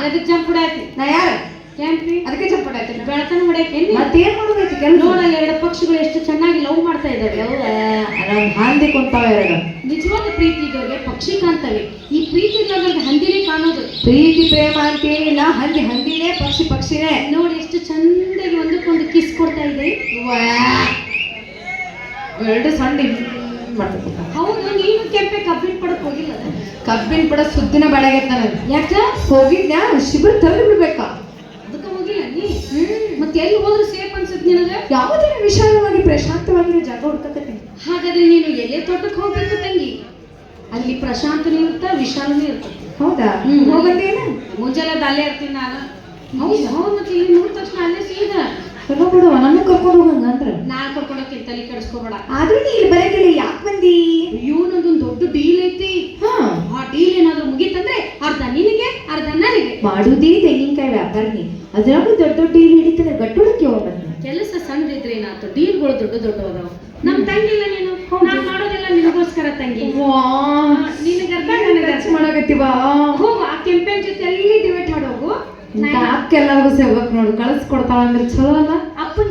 ಅದಕ್ಕೆ ಜಂಪ್ ಹೊಡ್ಯಾತಿ ನಾ ಯಾರು ಕೆಂಪಿ ಅದಕ್ಕೆ ಜಂಪ್ ಹೊಡ್ಯಾತಿ ಬೆಳತನ ಹೊಡ್ಯಾಕೆ ಮತ್ತೆ ಏನ್ ಮಾಡ್ಬೇಕು ಕೆಲ ಎರಡು ಪಕ್ಷಗಳು ಎಷ್ಟು ಚೆನ್ನಾಗಿ ಲವ್ ಮಾಡ್ತಾ ಇದ್ದಾವೆ ಹೌದಾ ಹಂದಿ ಕುಂತಾವ ಎರಡು ನಿಜವಾದ ಪ್ರೀತಿ ಇದ್ದವ್ರಿಗೆ ಪಕ್ಷಿ ಕಾಣ್ತವೆ ಈ ಪ್ರೀತಿ ಇಲ್ಲದಂದ್ರೆ ಹಂದಿನೇ ಕಾಣೋದು ಪ್ರೀತಿ ಪ್ರೇಮ ಅಂತೇನಿಲ್ಲ ಹಂದಿ ಹಂದಿನೇ ಪಕ್ಷಿ ಪಕ್ಷಿನೇ ನೋಡಿ ಎಷ್ಟು ಚಂದ ಎರಡು ಸಣ್ಣ ಹೌದು ನೀನು ಕೆಂಪೆ ಕಬ್ಬಿನ ಪಡಕ್ ಹೋಗಿಲ್ಲ ಕಬ್ಬಿನ ಪಡ ಸುದ್ದಿನ ನನಗೆ ಯಾಕ? ಹೋಗಿದ್ನ ಶಿಬಿರ ತಳ್ಳಿ ಬಿಡ್ಬೇಕಾ? ಅದಕ್ಕೆ ಹೋಗಿಲ್ಲ ನೀ? ಮತ್ತೆ ಎಲ್ಲಿ ಹೋದ್ರೆ ಸೇಫ್ ಅನ್ಸುತ್ತೆ ನಿನಗೆ? ಯಾವುದೇ ವಿಶಾಲವಾಗಿ ಪ್ರಶಾಂತವಾಗಿರೋ ಜಾಗ ಹುಡ್ಕತೈತಿ ಹಾಗಾದ್ರೆ ನೀನು ಎಲ್ಲೇ ತೋಟಕ್ಕೆ ಹೋಗ್ಬೇಕು ತಂಗಿ? ಅಲ್ಲಿ ಪ್ರಶಾಂತನೂ ಇರುತ್ತ ವಿಶಾಲನೂ ಇರುತ್ತೆ ಹೌದಾ? ಹೋಗತ್ತೇನು ಮುಂಜಾನೆ ಅಲ್ಲೇ ಇರ್ತೀನಿ ನಾನು. ಹೌದು? ಹೌದು ಮತ್ತೆ ಇಲ್ಲಿ ನೋಡಿದ ತಕ್ಷಣ ಅಲ್ಲೇ ಹೋಗಂಗ ಅಂದ್ರ ನಾ ಕರ್ಕೊಂಡೋಗಿ ತಲೆ ಕೆಡಿಸ್ಕೋಬೇಡ. ಆದ್ರೂ ನೀ ಇಲ್ಲಿ ಬರಕಿಲ್ಲ ಯಾಕೆ ಬಂದಿ? ಇವನದೊಂದು ದೊಡ್ಡ ಡೀಲ್ ಐತಿ. ಹಾ. ಆ ಡೀಲ್ ಏನಾದ್ರು ಮುಗೀತಂದ್ರೆ ಅರ್ಧ ನಿನಗೆ ಅರ್ಧ ನನಗೆ. ಮಾಡುವುದೇ ತೆಂಗಿನಕಾಯಿ ವ್ಯಾಪಾರನಿ. ಅದ್ರಾಗೂ ದೊಡ್ಡ ದೊಡ್ಡ ಡೀಲ್ ಹಿಡಿತಾರೆ ಗಟ್ಟುಡಕ್ಕೆ ಹೋಗ್ಬಂದು ಕೆಲಸ ಸಣ್ಣದಿದ್ರೆ ಏನಾಯ್ತು? ಡೀಲ್ಗಳು ದೊಡ್ಡ ದೊಡ್ಡ ಅದಾವ ನಮ್ಮ ತಂಗಿ ಇಲ್ಲ ನೀನು? ನಾನ್ ಮಾಡೋದೆಲ್ಲ ನಿನಗೋಸ್ಕರ ತಂಗಿ. ನಿನಗೆ ಅರ್ಧ ನನಗೆ ಖರ್ಚು ಮಾಡಕತ್ತೀವ? ಹೋಗು ಆ ಕೆಂಪೇನ್ ಜೊತೆ ಅಲ್ಲಿ ಡಿಬೇಟ್ ಮಾಡೋಗು ಅಕ್ಕ ಎಲ್ಲರಿಗೂ ಸೇವಕ್ ನೋಡು ಕಳಿಸ್ಕೊಡ್ತಾಳ ಅಂದ್ರೆ ಚಲೋ ಅಲ್ಲ? ಅಪ್ಪನ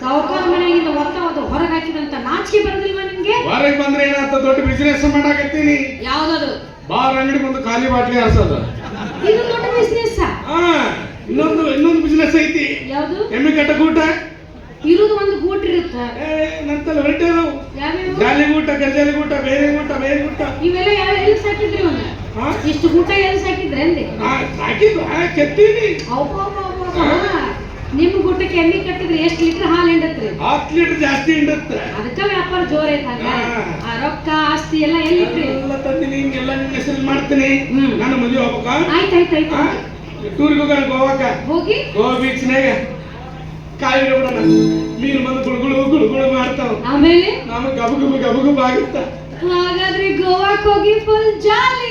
ಸಾವುಕಾರ ಮನೆಯಿಂದ ಒತ್ತ ಅದು ಹೊರಗೆ ಹಾಕಿದಂತ ನಾಚಿಕೆ ಬರೋದಿಲ್ವಾ ನಿಮ್ಗೆ? ಹೊರಗೆ ಬಂದ್ರೆ ಏನಂತ ದೊಡ್ಡ ಬಿಸಿನೆಸ್ ಮಾಡಾಕತ್ತೀನಿ. ಯಾವ್ದದು? ಬಾರ್ ಅಂಗಡಿ ಬಂದು ಖಾಲಿ ಬಾಟ್ಲಿ ಹರ್ಸೋದು. ಇದು ದೊಡ್ಡ ಬಿಸ್ನೆಸ್ ಇನ್ನೊಂದು ಇನ್ನೊಂದು ಬಿಸಿನೆಸ್ ಐತಿ. ಯಾವ್ದು? ಎಮ್ಮೆ ಕಟ್ಟ ಗೂಟ. ಇರುದು ಒಂದು ಗೂಟ್ ಇರುತ್ತೆ. ಏ ನಂತಲ್ಲ ಹೊರಟೇವು ಯಾವ್ಯಾವ? ಜಾಲಿ ಗೂಟ ಗಜಾಲಿ ಗೂಟ ಬೇರೆ ಗೂಟ ಬೇರೆ ಗೂಟ. ಇವೆಲ್ಲ ಯಾವ ಎಲ್ಲಿ ಸಾಕಿದ್ರಿ ಒಂದು? ಇಷ್ಟು ಊಟ ಎಲ್ಲಿ ಸಾಕಿದ್ರೆ ಅಂದೆ? ಆ, ಕೆತ್ತೀನಿ ಆ, ಕೆತ್ತೀನಿ. ನಿಮ್ಮ ಗುಟ್ಟಕ್ಕೆ ಎಣ್ಣೆ ಕಟ್ಟಿದ್ರೆ ಎಷ್ಟು ಲೀಟರ್ ಹಾಲು ಹಿಂಡತ್ರಿ? ಹತ್ತು ಲೀಟರ್ ಜಾಸ್ತಿ ಹಿಂಡತ್ತೆ. ಅದಕ್ಕೆ ವ್ಯಾಪಾರ ಜೋರ್ ಐತೆ ಹಂಗ. ಆ ರೊಕ್ಕ ಆಸ್ತಿ ಎಲ್ಲ ಎಲ್ಲಿಟ್ರಿ? ಎಲ್ಲ ತಂದಿನಿ ನಿಂಗೆಲ್ಲ ನಿನ್ನ ಹೆಸರು ಮಾಡ್ತೀನಿ. ನಾನು ಮದುವೆ ಹೋಗ್ಬೇಕಾ ಆಯ್ತು ಆಯ್ತು ಆಯ್ತು? ಟೂರಿಗೆ ಹೋಗೋಣ ಗೋವಾಕ ಹೋಗಿ? ಗೋವಾ ಬೀಚ್ನಾಗ. ಕಾಯಿ ಬಿಡೋಣ ನೀರು ಬಂದು ಗುಳುಗುಳು ಗುಳುಗುಳು ಮಾಡ್ತಾವ. ಆಮೇಲೆ? ನಮಗೆ ಗಬ ಗಬ ಗಬ ಗಬ ಆಗುತ್ತ. ಹಾಗಾದ್ರೆ ಗೋವಾಕ್ ಹೋಗಿ ಫುಲ್ ಜಾಲಿ